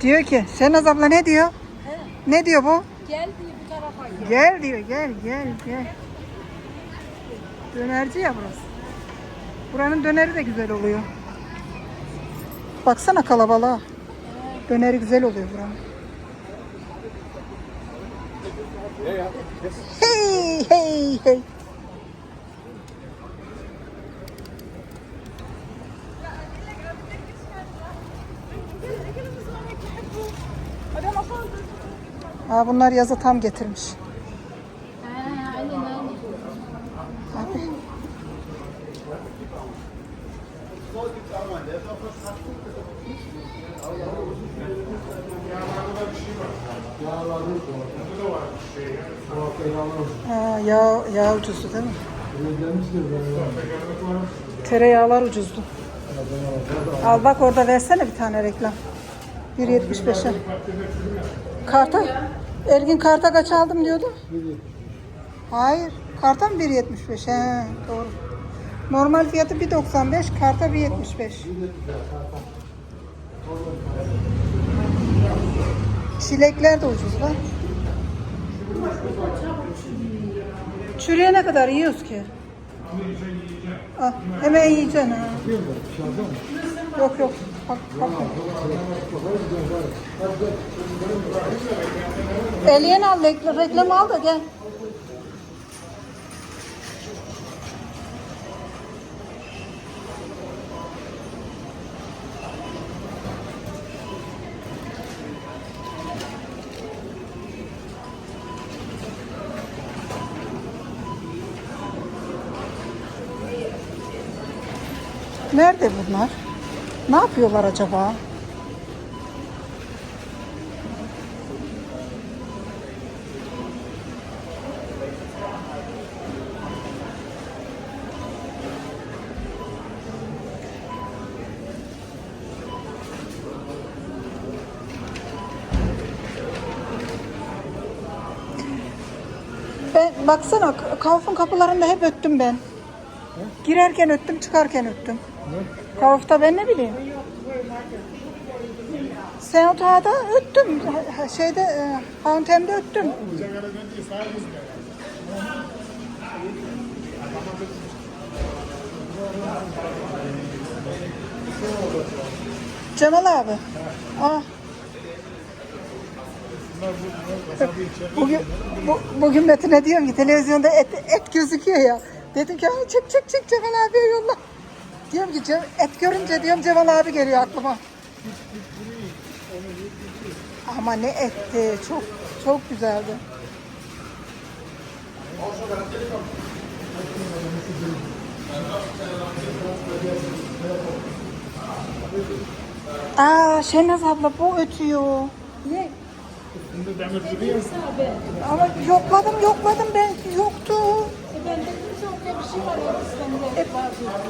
Diyor ki Şenaz abla ne diyor? Ne diyor bu? Gel diye bu tarafa gel. Gel diyor gel gel gel. Dönerci ya burası. Buranın döneri de güzel oluyor. Baksana kalabalığa. Döneri güzel oluyor buranın. Hey hey hey. Aa, bunlar yazı tam getirmiş. Abi. Ha, yağ, yağ ucuzdu değil mi? Tereyağlar ucuzdu. Al bak orada versene bir tane reklam. 1.75'e. Karta, Ergin karta kaç aldım diyordu? Hayır. Karta mı 1.75? He, doğru. Normal fiyatı 1.95, karta 1.75. Çilekler de ucuz lan. Çürüyene kadar yiyoruz ki. Ah, hemen yiyeceksin ha. Yok yok. Eliyen al, reklam, reklam al da gel. Nerede bunlar? Ne yapıyorlar acaba? Ben baksana Kauf'un kapılarında hep öttüm ben. Girerken öttüm, çıkarken öttüm. Kauf'ta ben ne bileyim. Seyahat'ta öttüm. Ha- Şeyde e, Hauntem'de öttüm. Cemal abi. Ah. Bugün, bu, bugün Metin'e diyorum ki televizyonda et, et gözüküyor ya. Dedim ki "Aa, çık çık çık Cemal abiye yolla. Diyorum ki "Ce- et görünce diyorum Cemal abi geliyor aklıma. Ama ne etti. Çok çok güzeldi. Aa Şenaz abla bu ötüyor. Abi, Ama yokladım yokladım ben yoktu. e ben dedim diyor.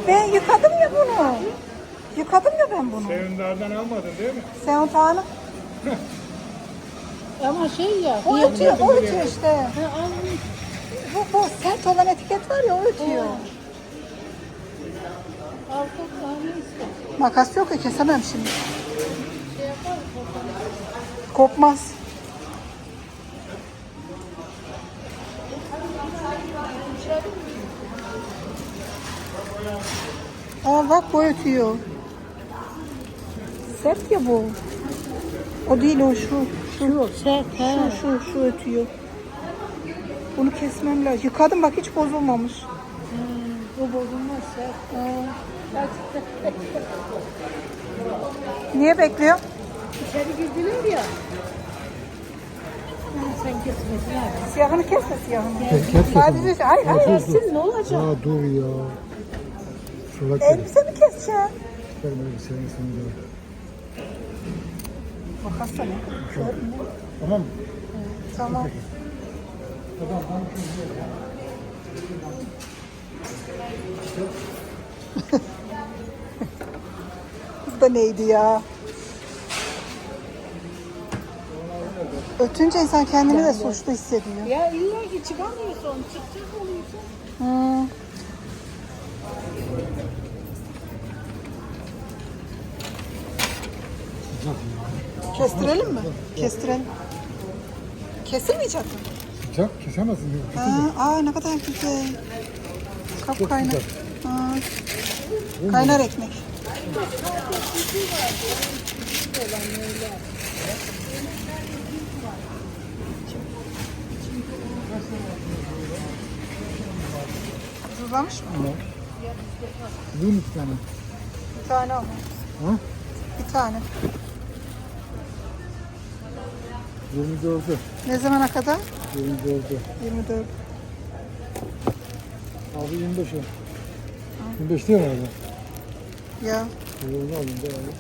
Ben yıkadım ya bunu. Yıkadım ya ben bunu. Sevindar'dan almadın değil mi? Sen o tane. Ama şey ya. O ötüyor, o ötüyor işte. Ha, almış. Bu, bu sert olan etiket var ya o ötüyor. Makas yok ya kesemem şimdi. Şey? Kopmaz. Aa bak bu ötüyor. Sert ya bu. O değil o şu. Şu, Sert ha. şu, şu, şu ötüyor. Bunu kesmem lazım. Yıkadım bak hiç bozulmamış. Bu bozulmaz sert. Niye bekliyor? içeri girdiler ya. Sen kesmesin abi. Siyahını kesme siyahını. Kes, kes, kes Sadece hayır hayır. Kessin ne olacak? Ya dur ya. Bak. Elbise mi keseceksin? Benim elbisenin sonunda. Makasla ne? Tamam mı? Tamam. Bu da neydi ya? Ötünce insan kendini de suçlu hissediyor. Ya illa ki çıkamıyorsun. Çıkacak oluyorsun. Hmm. Kestirelim mi? Kestirelim. Kesilmeyecek mi? Sıcak kesemezsin. Ha, aa ne kadar güzel. Kap kaynar. Ha. Kaynar ekmek. Ucuzlamış mı? Ama. Bugün iki tane. Bir tane ama. Ha? Bir tane. 24'ü. Ne zamana kadar? 24'ü. 24. Abi 25'i. 25 değil mi abi? Ya. Yolunu alayım da abi.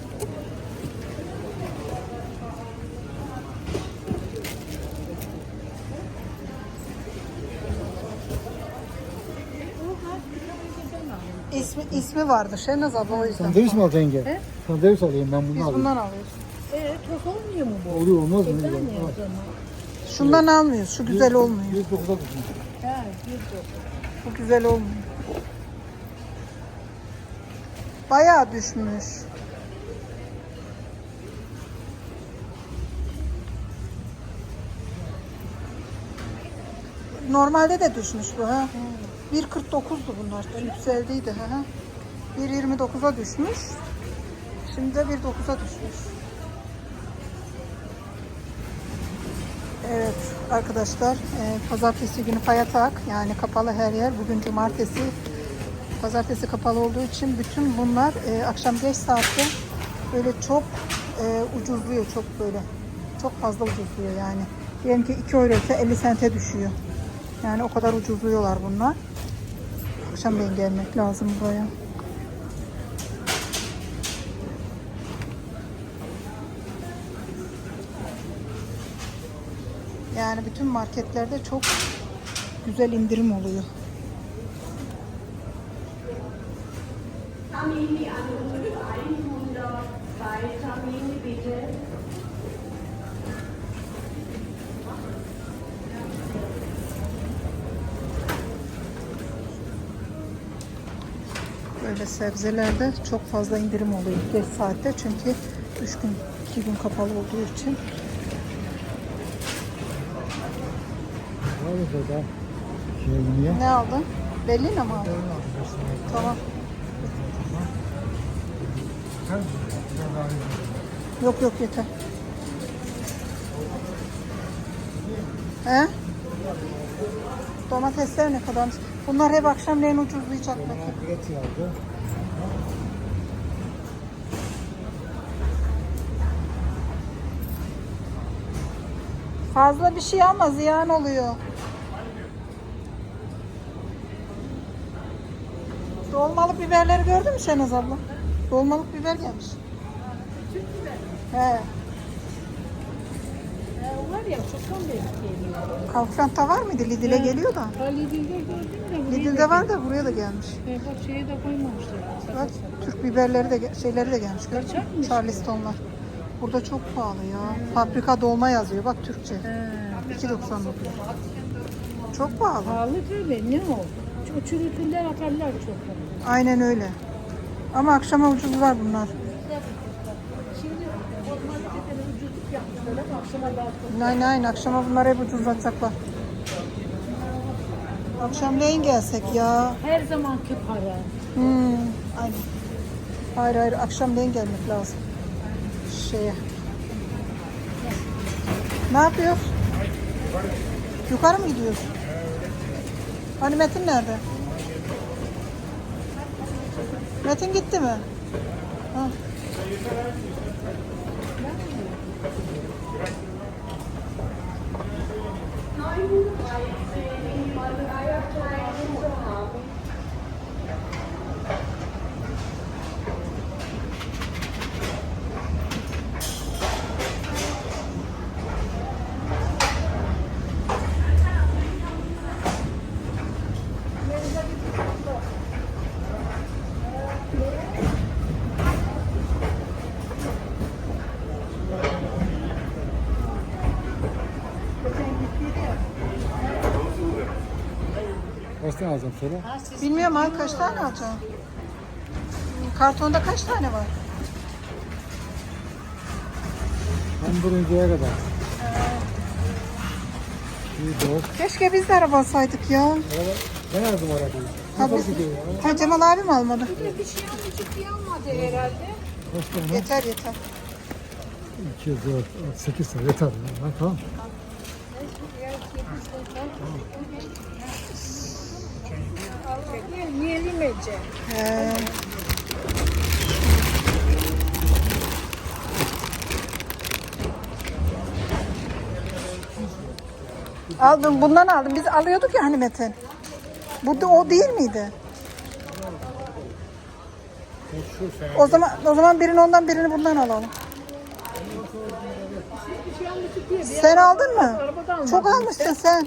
İsmi, ismi vardı Şenaz abla o yüzden. Sandviç mi alacaksın yenge? Sandviç alayım ben bunu Biz alayım. bundan alıyoruz. Ee, toz olmuyor mu bu? Oluyor olmaz mı? Ne Güzel. o zaman? Şundan almıyoruz. Şu güzel olmuyor. 109'a düşmüş. Ha, bir toz. Bu güzel olmuyor. Bayağı düşmüş. Normalde de düşmüş bu ha. 1.49'du bunlar. Yükseldiydi ha. 1.29'a düşmüş. Şimdi de 1.9'a düşmüş. Evet arkadaşlar e, pazartesi günü Fayatak yani kapalı her yer. Bugün cumartesi. Pazartesi kapalı olduğu için bütün bunlar e, akşam geç saatte böyle çok e, ucuzluyor. Çok böyle çok fazla ucuzluyor yani. Diyelim ki 2 euro ise 50 sente düşüyor. Yani o kadar ucuzluyorlar bunlar. Akşamleyin gelmek lazım buraya. Yani bütün marketlerde çok güzel indirim oluyor. Amini an 100 Vitamine bitte. Böyle sebzelerde çok fazla indirim oluyor geç saatte çünkü 3 gün 2 gün kapalı olduğu için. Abi burada şey niye? Ne aldın? Belli mi aldın? Tamam. Yok yok yeter. He? Domatesler ne kadarmış? Bunlar hep akşamleyin ucuzlayacak yazdı. Fazla bir şey alma ziyan oluyor. Dolmalık biberleri gördün mü Şenaz abla? Dolmalık biber gelmiş. He. Ha, o var ya çoktan beri geliyor. Kaufland'da var mıydı? Lidl'e geliyor da. Ha, Lidl'de gördüm de buraya Lidl'de var da buraya da gelmiş. E, bak şeye de koymamışlar. Bak Türk biberleri de ge- şeyleri de gelmiş. mü? Kaçakmış. Charlestonlar. Burada çok pahalı ya. Fabrika dolma yazıyor. Bak Türkçe. Ha, 2.99. Çok pahalı. pahalı tabii ne o? Şu çürütürler atarlar çok. Aynen öyle. Ama akşama ucuzlar bunlar. Yapmışlar ama akşama daha Aynen aynen. Akşama bunlar hep ucuzlatacaklar. Akşamleyin gelsek ya. Her zamanki para. Hmm, aynen. Hayır hayır akşamleyin gelmek lazım. Şeye. Ne yapıyoruz? Yukarı mı gidiyoruz? Hani Metin nerede? Metin gitti mi? Ha. Kaç tane alacağım sonra? Bilmiyorum ay kaç tane alacağım? Kartonda kaç tane var? İndirinceye kadar. İyi dört. Keşke biz de araba alsaydık ya. Araba, ben aldım arabayı. Ha, biz-? Ha Cemal abim almadı. Bir şey almayacak diye almadı herhalde. Kaç tane? Yeter yeter. 2, 4, 8 tane yeter. Ha, tamam. Niye limece? He. Aldım bundan aldım. Biz alıyorduk ya hani Metin. Bu da o değil miydi? O zaman o zaman birini ondan birini bundan alalım. Sen aldın mı? Çok almışsın sen.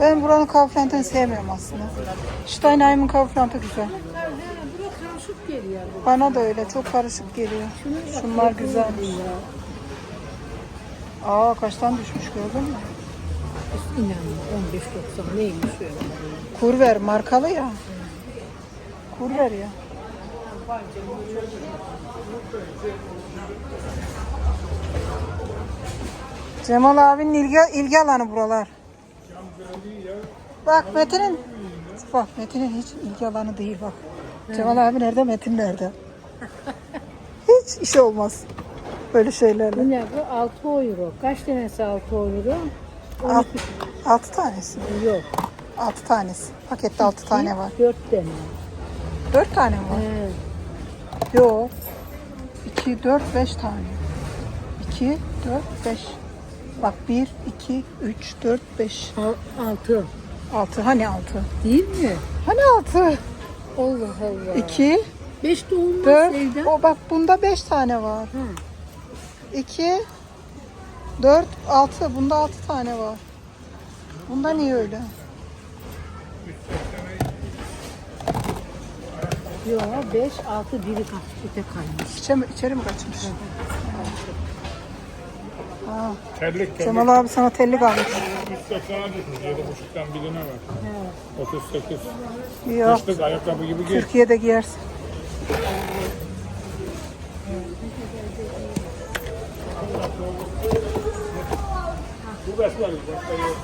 Ben buranın Kaufland'ını sevmiyorum aslında. Steinheim'in Kaufland'ı güzel. Karışık. Bana da öyle çok karışık geliyor. Şunlar güzelmiş. Aa kaçtan düşmüş gördün mü? İnanma 15.90 neymiş öyle. Kurver markalı ya. Kurver ya. Cemal abinin ilgi, ilgi alanı buralar. Bak Metin'in bak Metin'in hiç ilgi alanı değil bak. Cemal abi nerede Metin nerede? hiç işi olmaz. Böyle şeylerle. Bu ne bu? 6 euro. Kaç tanesi 6 euro? Alt, altı tanesi. Yok. Altı tanesi. Pakette altı tane var. 4 tane. Dört tane mi var? He. Yok. 2, 4, 5 tane. 2, 4, 5. Bak 1, 2, 3, 4, 5. 6. 6. Hani 6? Değil mi? Hani 6? Allah Allah. 2, 5 de olmaz 4. Sevda. O bak bunda 5 tane var. Hı. 2, 4, 6. Bunda 6 tane var. Bunda niye öyle? Yok 5, 6 biri kaç öte kalmış. İçe mi, içeri mi kaçmış? Ha, Terlik terlik. Cemal abi sana tellik almış. 180'a düşmüş. 7,5'tan birine var. 38. Yok. Kışlık ayakkabı gibi giy. Türkiye'de giyersin. Bu beş var. Başka yok.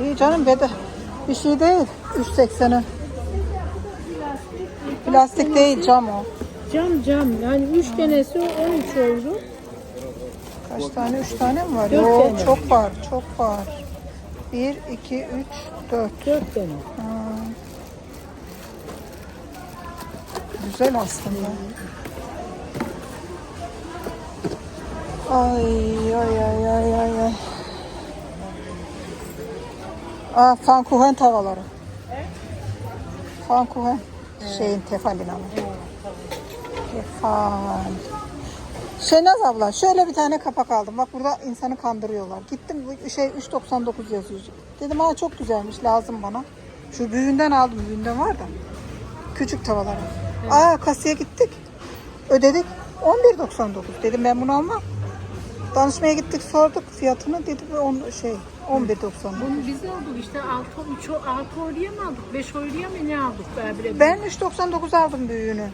İyi canım bede. Bir şey değil. 3.80'e. Plastik değil cam o. Cam cam yani 3 tanesi 13 euro. Kaç tane? 3 tane mi var? Dört Yok tane. çok var. Çok var. 1, 2, 3, 4. 4 tane. Güzel aslında. Ay ay ay ay ay ay. Aa, Fankuhen tavaları. Fankuhen. Şeyin Tefal'in ama. Tefal. Şenaz abla şöyle bir tane kapak aldım. Bak burada insanı kandırıyorlar. Gittim bu şey 3.99 yazıyor. Dedim aa çok güzelmiş lazım bana. Şu büyüğünden aldım. Büyüğünden var da. Küçük tavaları. Aa kasaya gittik. Ödedik. 11.99 dedim ben bunu almam. Danışmaya gittik sorduk fiyatını dedi ve on, şey 11.99. Bunu biz aldık işte 6 3 6 euroya mı aldık? 5 euroya mı ne aldık Berber'e? Ben 3.99 aldım büyüğünü.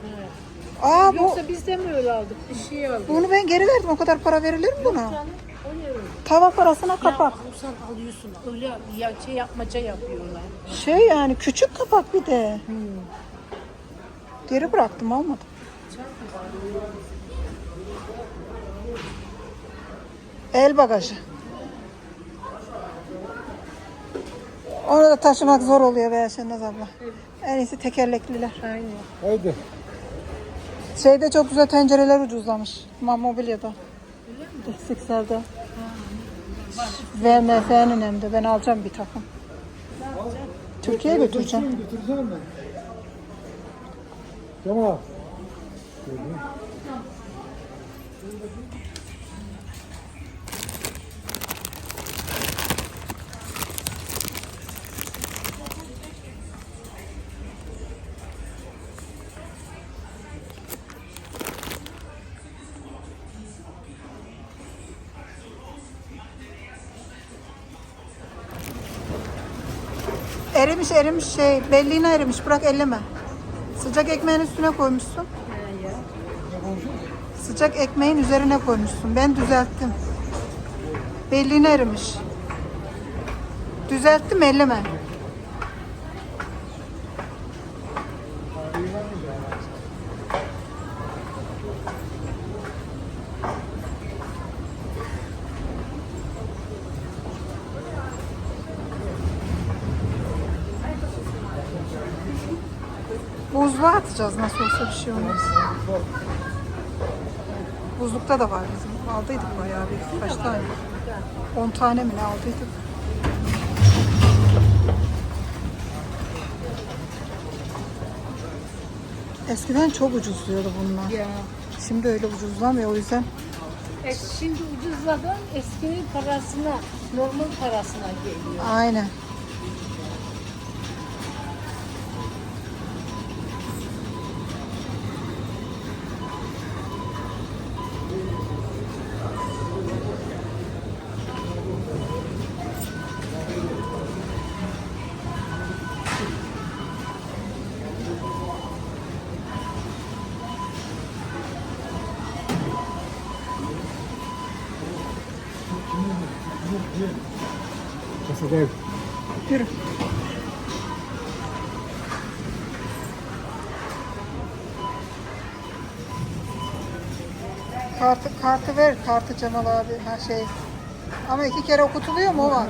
Aa bu Yoksa biz de mi öyle aldık? Bir şey aldık. bunu ben geri verdim. O kadar para verilir mi buna? Canım, o ne öyle? Tava parasına kapak. Alırsan alıyorsun. Öyle ya, şey yapmaca yapıyorlar. Şey yani küçük kapak bir de. Geri bıraktım almadım. El bagajı. Onu da taşımak zor oluyor be Şenaz abla. En iyisi tekerlekliler. Aynen. Haydi. Şeyde çok güzel tencereler ucuzlamış. Mobilya'da. Eksiksel'de. VMF'nin hem de. Ben alacağım bir takım. Türkiye'ye götüreceğim. Götüreceğim mi? Tamam. Erimiş erimiş şey belliğine erimiş bırak elleme. Sıcak ekmeğin üstüne koymuşsun. Sıcak ekmeğin üzerine koymuşsun. Ben düzelttim. Belliğine erimiş. Düzelttim elleme. Atacağız nasıl olsa bir şey olmaz. Buzlukta da var bizim. Aldıydık bayağı bir kaç tane. 10 tane mi ne aldıydık? Eskiden çok ucuzluyordu bunlar. Ya. Şimdi öyle ucuzlamıyor o yüzden. E, şimdi ucuzladan eskinin parasına, normal parasına geliyor. Aynen. Kasada Yürü. Kartı, kartı ver, kartı Cemal abi. Ha şey. Ama iki kere okutuluyor mu o var?